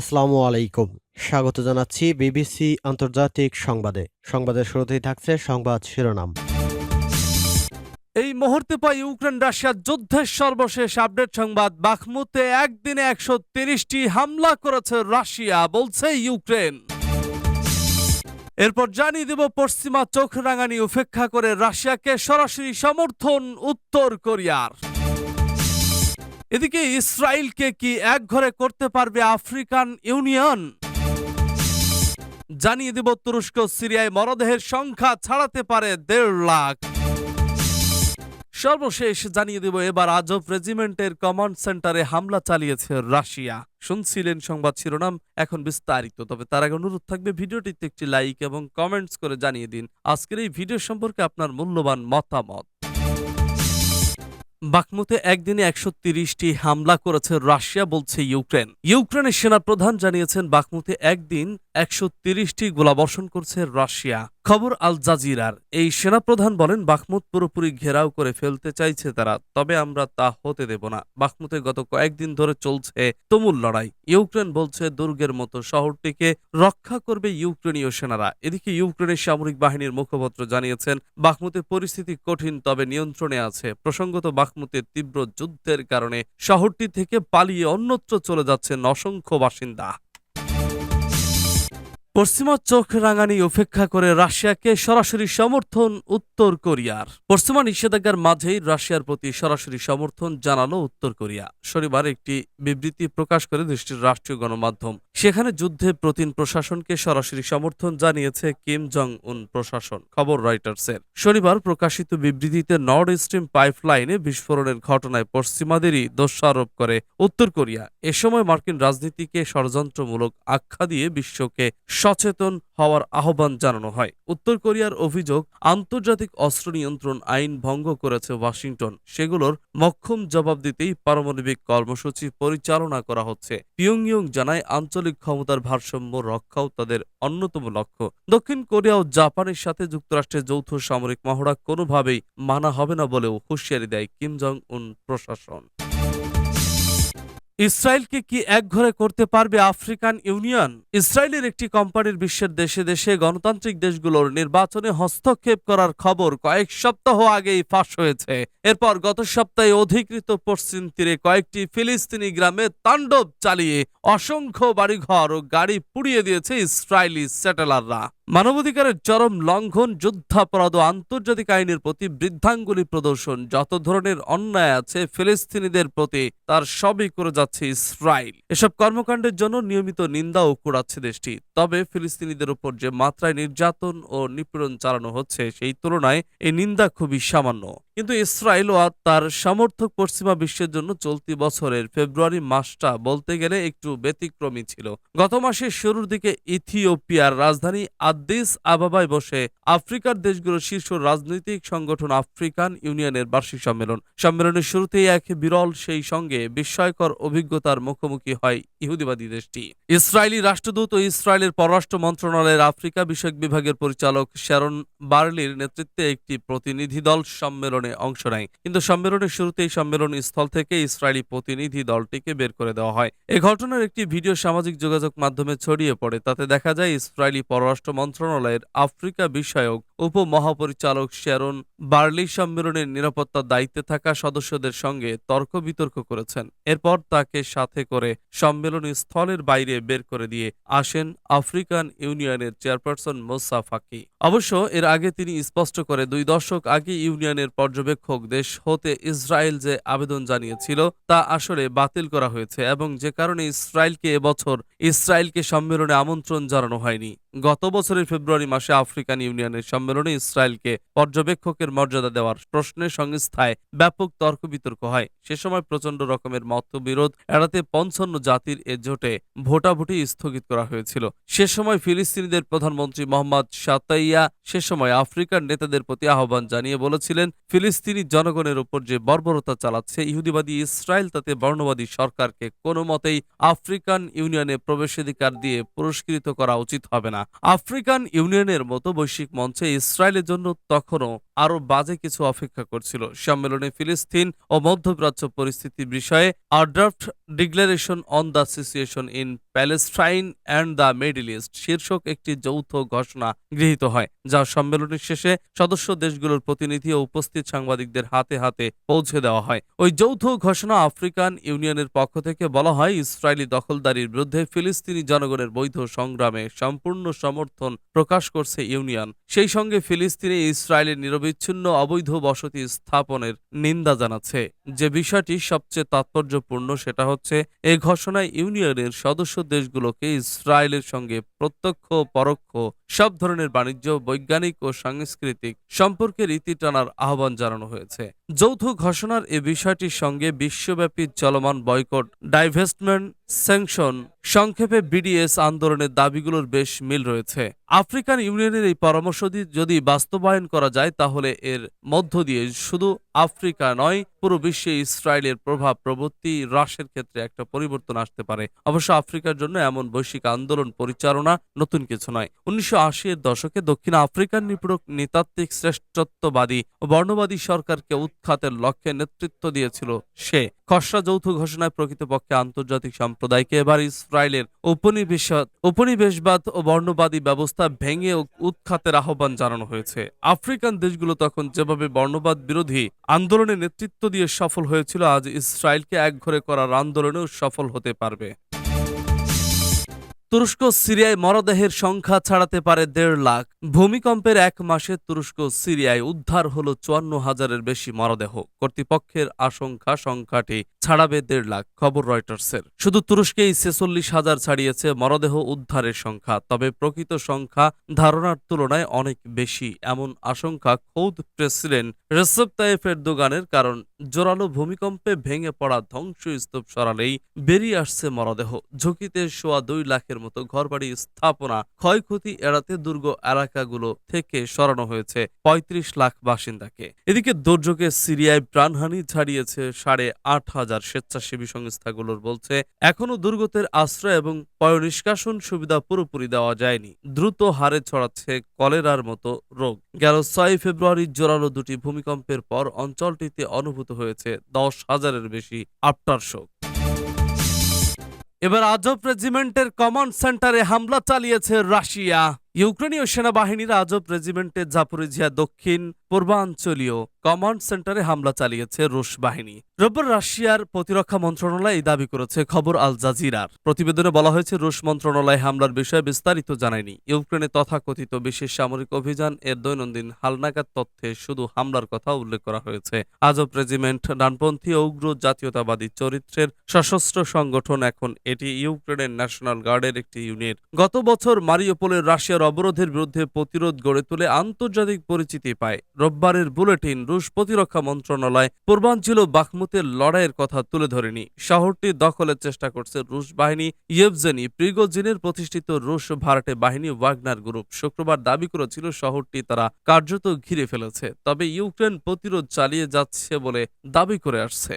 আসসালামু আলাইকুম। স্বাগত জানাচ্ছি বিবিসি আন্তর্জাতিক সংবাদে। সংবাদের শুরুতেই থাকছে সংবাদ শিরোনাম। এই মুহূর্তে পাই ইউক্রেন রাশিয়ার যুদ্ধের সর্বশেষ আপডেট সংবাদ। বাখমুতে একদিনে একশো তিরিশটি হামলা করেছে রাশিয়া, বলছে ইউক্রেন। এরপর জানিয়ে দেব, পশ্চিমা চোখ রাঙানি উপেক্ষা করে রাশিয়াকে সরাসরি সমর্থন উত্তর কোরিয়ার। এদিকে ইসরায়েলকে কি একঘরে করতে পারবে আফ্রিকান ইউনিয়ন? জানিয়ে দেব তুরস্ক সিরিয়ায় মরদেহের সংখ্যা ছাড়াতে পারে দেড় লাখ। সর্বশেষ জানিয়ে দেব এবার আজব রেজিমেন্টের কমান্ড সেন্টারে হামলা চালিয়েছে রাশিয়া। শুনছিলেন সংবাদ শিরোনাম, এখন বিস্তারিত। তবে তার আগে অনুরোধ থাকবে ভিডিওটিতে একটি লাইক এবং কমেন্টস করে জানিয়ে দিন। আজকের এই ভিডিও সম্পর্কে আপনার মূল্যবান মতামত। বাকমুতে একদিনে একশো তিরিশটি হামলা করেছে রাশিয়া, বলছে ইউক্রেন। ইউক্রেনের সেনাপ্রধান জানিয়েছেন, বাকমুতে একদিন একশো তিরিশটি গোলাবর্ষণ করছে রাশিয়া। খবর আল জাজিরার। এই সেনাপ্রধান বলেন, বাখমুত পুরোপুরি ঘেরাও করে ফেলতে চাইছে তারা, তবে আমরা তা হতে দেব না। বাখমুতে গত কয়েকদিন ধরে চলছে তুমুল লড়াই। ইউক্রেন বলছে, দুর্গের মতো শহরটিকে রক্ষা করবে ইউক্রেনীয় সেনারা। এদিকে ইউক্রেনের সামরিক বাহিনীর মুখপাত্র জানিয়েছেন, বাখমুতে পরিস্থিতি কঠিন, তবে নিয়ন্ত্রণে আছে। প্রসঙ্গত বাখমুতের তীব্র যুদ্ধের কারণে শহরটি থেকে পালিয়ে অন্যত্র চলে যাচ্ছেন অসংখ্য বাসিন্দা। পশ্চিমা চোখ রাঙানি উপেক্ষা করে রাশিয়াকে সরাসরি সমর্থন উত্তর কোরিয়ার। পশ্চিমা নিষেধাজ্ঞার মাঝেই রাশিয়ার প্রতি সরাসরি সমর্থন জানালো উত্তর কোরিয়া। শনিবার একটি বিবৃতি প্রকাশ করে দেশটির রাষ্ট্রীয় গণমাধ্যম। সেখানে যুদ্ধে প্রতিন প্রশাসনকে সরাসরি সমর্থন জানিয়েছে কিম জং উন প্রশাসন, খবর রয়টার্সের। শনিবার প্রকাশিত বিবৃতিতে নর্থ স্ট্রিম পাইপলাইনে বিস্ফোরণের ঘটনায় পশ্চিমাদেরই দোষারোপ করে উত্তর কোরিয়া। এ সময় মার্কিন রাজনীতিকে ষড়যন্ত্রমূলক আখ্যা দিয়ে বিশ্বকে সচেতন হওয়ার আহ্বান জানানো হয়। উত্তর কোরিয়ার অভিযোগ, আন্তর্জাতিক অস্ত্র নিয়ন্ত্রণ আইন ভঙ্গ করেছে ওয়াশিংটন। সেগুলোর মক্ষম জবাব দিতেই পারমাণবিক কর্মসূচি পরিচালনা করা হচ্ছে। পিয়ংইয়ং জানায়, আঞ্চলিক ক্ষমতার ভারসাম্য রক্ষাও তাদের অন্যতম লক্ষ্য। দক্ষিণ কোরিয়া ও জাপানের সাথে যুক্তরাষ্ট্রের যৌথ সামরিক মহড়া কোনোভাবেই মানা হবে না বলেও হুঁশিয়ারি দেয় কিম জং উন প্রশাসন। ইসরায়েলকে কি একঘরে করতে পারবে আফ্রিকান ইউনিয়ন? ইসরায়েলের একটি কোম্পানির বিশ্বের দেশে দেশে গণতান্ত্রিক দেশগুলোর নির্বাচনে হস্তক্ষেপ করার খবর কয়েক সপ্তাহ আগেই ফাঁস হয়েছে। এরপর গত সপ্তাহে অধিকৃত পশ্চিম তীরে কয়েকটি ফিলিস্তিনি গ্রামে তাণ্ডব চালিয়ে অসংখ্য বাড়িঘর ও গাড়ি পুড়িয়ে দিয়েছে ইসরায়েলি স্যাটেলাররা। মানবাধিকারের চরম লঙ্ঘন, যুদ্ধাপরাধ ও আন্তর্জাতিক আইনের প্রতি বৃদ্ধাঙ্গুলি প্রদর্শন, যত ধরনের অন্যায় আছে ফিলিস্তিনিদের প্রতি, তার সবই করে যাচ্ছে ইসরায়েল। এসব কর্মকাণ্ডের জন্য নিয়মিত নিন্দা ও কুড়াচ্ছে দেশটি। তবে ফিলিস্তিনিদের উপর যে মাত্রায় নির্যাতন ও নিপীড়ন চালানো হচ্ছে, সেই তুলনায় এই নিন্দা খুবই সামান্য। কিন্তু ইসরায়েল ও তার সমর্থক পশ্চিমা বিশ্বের জন্য চলতি বছরের ফেব্রুয়ারি মাসটা বলতে গেলে একটু ব্যতিক্রমী ছিল। গত মাসের শুরুর দিকে ইথিওপিয়ার রাজধানী আদ্দিস আবাবায় বসে আফ্রিকার দেশগুলোর শীর্ষ রাজনৈতিক সংগঠন আফ্রিকান ইউনিয়নের বার্ষিক সম্মেলন। সম্মেলনের শুরুতেই এক বিরল সেই সঙ্গে বিস্ময়কর অভিজ্ঞতার মুখোমুখি হয় ইহুদিবাদী দেশটি। ইসরায়েলি রাষ্ট্রদূত ও ইসরায়েলের পররাষ্ট্র মন্ত্রণালয়ের আফ্রিকা বিষয়ক বিভাগের পরিচালক শ্যারন বার্লির নেতৃত্বে একটি প্রতিনিধি দল সম্মেলনে অংশ নেয়। কিন্তু সম্মেলনের শুরুতেই সম্মেলন স্থল থেকে ইসরায়েলি প্রতিনিধি দলটিকে বের করে দেওয়া হয়। এ ঘটনার একটি ভিডিও সামাজিক যোগাযোগ মাধ্যমে ছড়িয়ে পড়ে। তাতে দেখা যায়, ইসরায়েলি পররাষ্ট্র মন্ত্রণালয়ের আফ্রিকা বিষয়ক উপমহাপরিচালক শ্যারন বার্লি সম্মেলনের নিরাপত্তার দায়িত্বে থাকা সদস্যদের সঙ্গে তর্ক বিতর্ক করেছেন। এরপর তাকে সাথে করে সম্মেলন স্থলের বাইরে বের করে দিয়ে আসেন আফ্রিকান ইউনিয়নের চেয়ারপারসন মোসা ফাকি। অবশ্য এর আগে তিনি স্পষ্ট করে দুই দশক আগে ইউনিয়নের পর্যবেক্ষক দেশ হতে ইসরায়েল যে আবেদন জানিয়েছিল, তা আসলে বাতিল করা হয়েছে এবং যে কারণে ইসরায়েলকে এবছর ইসরায়েলকে সম্মেলনে আমন্ত্রণ জানানো হয়নি। গত বছরের ফেব্রুয়ারি মাসে আফ্রিকান ইউনিয়নের সম্মেলনে ইসরায়েলকে পর্যবেক্ষকের মর্যাদা দেওয়ার প্রশ্নে সংস্থায় ব্যাপক তর্ক বিতর্ক হয়। সে সময় প্রচণ্ড রকমের মতবিরোধ এড়াতে পঞ্চান্ন জাতির এ জোটে ভোটাভুটি স্থগিত করা হয়েছিল। সে সময় ফিলিস্তিনিদের প্রধানমন্ত্রী মোহাম্মদ সাতাইয়া সে সময় আফ্রিকার নেতাদের প্রতি আহ্বান জানিয়ে বলেছিলেন, ফিলিস্তিনি জনগণের উপর যে বর্বরতা চালাচ্ছে ইহুদিবাদী ইসরায়েল, তাতে বর্ণবাদী সরকারকে কোনো মতেই আফ্রিকান ইউনিয়নে প্রবেশাধিকার দিয়ে পুরস্কৃত করা উচিত হবে না। আফ্রিকান ইউনিয়নের মতো বৈশ্বিক মঞ্চে ইসরায়েলের জন্য তখনও আরও বাজে কিছু অপেক্ষা করছিল। সম্মেলনে ফিলিস্তিন ও মধ্যপ্রাচ্য পরিস্থিতি বিষয়ে আর draft declaration on the situation in Palestine and the Middle East শীর্ষক একটি যৌথ ঘোষণা গৃহীত হয়, যা সম্মেলনের শেষে সদস্য দেশগুলোর প্রতিনিধি ও উপস্থিত সাংবাদিকদের হাতে হাতে পৌঁছে দেওয়া হয়। ওই যৌথ ঘোষণা আফ্রিকান ইউনিয়নের পক্ষ থেকে বলা হয়, ইসরায়েলি দখলদারির বিরুদ্ধে ফিলিস্তিনি জনগণের বৈধ সংগ্রামে সম্পূর্ণ সমর্থন প্রকাশ করছে ইউনিয়ন। সেই সঙ্গে ফিলিস্তিনে ইসরায়েলের নিরবিচ্ছিন্ন অবৈধ বসতি স্থাপনের নিন্দা জানাচ্ছে। যে বিষয়টি সবচেয়ে তাৎপর্যপূর্ণ সেটা হচ্ছে, এ ঘোষণায় ইউনিয়নের সদস্য দেশগুলোকে ইসরায়েলের সঙ্গে প্রত্যক্ষ পরোক্ষ সব ধরনের বাণিজ্য, বৈজ্ঞানিক ও সাংস্কৃতিক সম্পর্কে রীতি টানার আহ্বান জানানো হয়েছে। যৌথ ঘোষণার এ বিষয়টির সঙ্গে বিশ্বব্যাপী চলমান বয়কট ডাইভেস্টমেন্ট স্যাংশন সংক্ষেপে বিডিএস আন্দোলনের দাবিগুলোর বেশ মিল রয়েছে। আফ্রিকান ইউনিয়নের এই পরামর্শটি যদি বাস্তবায়ন করা যায়, তাহলে এর মধ্য দিয়ে শুধু আফ্রিকা নয়, পুরো বিশ্বে ইসরায়েলের প্রভাব প্রবৃত্তি হ্রাসের ক্ষেত্রে একটা পরিবর্তন আসতে পারে। অবশ্য আফ্রিকার জন্য এমন বৈশ্বিক আন্দোলন পরিচালনা নতুন কিছু নয়। উনিশশো এর দশকে দক্ষিণ আফ্রিকার নিপুণক নৃতাত্ত্বিক শ্রেষ্ঠত্ববাদী বর্ণবাদী সরকারকে উৎখাতের লক্ষ্যে নেতৃত্ব দিয়েছিল সে। খসড়া যৌথ ঘোষণায় প্রকৃতপক্ষে আন্তর্জাতিক সম্প্রদায়কে এবার ইসরায়েলের উপনিবেশ উপনিবেশবাদ ও বর্ণবাদী ব্যবস্থা ভেঙে উৎখাতের আহ্বান জানানো হয়েছে। আফ্রিকান দেশগুলো তখন যেভাবে বর্ণবাদ বিরোধী আন্দোলনে নেতৃত্ব দিয়ে সফল হয়েছিল, আজ ইসরায়েলকে একঘরে করার আন্দোলনেও সফল হতে পারবে। তুরস্ক সিরিয়ায় মরদেহের সংখ্যা ছাড়াতে পারে দেড় লাখ। ভূমিকম্পের এক মাসে তুরস্ক সিরিয়ায় উদ্ধার হলো চুয়ান্ন হাজারের বেশি মরদেহ। কর্তৃপক্ষের আশঙ্কা সংখ্যাটি ছাড়াবে দেড় লাখ খবর রয়টার্সের। শুধু তুরস্কেই ছেচল্লিশ হাজার ছাড়িয়েছে, মরদেহ উদ্ধারের সংখ্যা, তবে প্রকৃত সংখ্যা ধারণার তুলনায় অনেক বেশি, এমন আশঙ্কা খোদ প্রেসিডেন্ট রেসেপ তাইফ এরদোগানের, কারণ জোরালো ভূমিকম্পে ভেঙে পড়া ধ্বংসস্তূপ সরালেই বেরিয়ে আসছে মরদেহ। ঝুঁকিতে সোয়া দুই লাখের মতো ঘরবাড়ি স্থাপনা ক্ষয়ক্ষতি এড়াতে দুর্গ এলাকাগুলো থেকে সরানো হয়েছে ৩৫ লাখ বাসিন্দাকে। এদিকে দুর্যোগে সিরিয়ায় প্রাণহানি ছাড়িয়েছে সাড়ে আট হাজার স্বেচ্ছাসেবী সংস্থাগুলোর বলছে, এখনও দুর্গতের আশ্রয় এবং পয়নিষ্কাশন সুবিধা পুরোপুরি দেওয়া যায়নি। দ্রুত হারে ছড়াচ্ছে কলেরার মতো রোগ। গেল ছয় ফেব্রুয়ারি জোরালো দুটি ভূমিকম্পের পর অঞ্চলটিতে অনুভূত হয়েছে দশ হাজারের বেশি আফটার শোক। এবার আজব রেজিমেন্টের কমান্ড সেন্টারে হামলা চালিয়েছে রাশিয়া। ইউক্রেনীয় সেনাবাহিনীর আজব রেজিমেন্টের জাপোরিঝিয়া দক্ষিণ, পূর্বাঞ্চলীয় কমান্ড সেন্টারে হামলা চালিয়েছে রুশ বাহিনী। রোববার রাশিয়ার প্রতিরক্ষা মন্ত্রণালয় এই দাবি করেছে, খবর আল জাজিরার। প্রতিবেদনে বলা হয়েছে, রুশ মন্ত্রণালয় হামলার বিষয়ে বিস্তারিত জানায়নি। ইউক্রেনে তথাকথিত বিশেষ সামরিক অভিযান, এর দৈনন্দিন হালনাগাদ তথ্যে শুধু হামলার কথা উল্লেখ করা হয়েছে। আজব রেজিমেন্ট, ডানপন্থী উগ্র জাতীয়তাবাদী চরিত্রের সশস্ত্র সংগঠন, এখন এটি ইউক্রেনের ন্যাশনাল গার্ডের একটি ইউনিট। গত বছর মারিওপোলের রাশিয়ার অবরোধের বিরুদ্ধে প্রতিরোধ গড়ে তুলে আন্তর্জাতিক পরিচিতি পায়। রোববারের বুলেটিন রুশ প্রতিরক্ষা মন্ত্রণালয় পূর্বাঞ্চল বাখমুতের লড়াইয়ের কথা তুলে ধরেনি। শহরটি দখলের চেষ্টা করছে রুশ বাহিনী। ইয়েভজেনি প্রিগোজিনের প্রতিষ্ঠিত রুশ ভাড়াটে বাহিনী ওয়াগনার গ্রুপ শুক্রবার দাবি করেছিল শহরটি তারা কার্যত ঘিরে ফেলেছে, তবে ইউক্রেন প্রতিরোধ চালিয়ে যাচ্ছে বলে দাবি করে আসছে।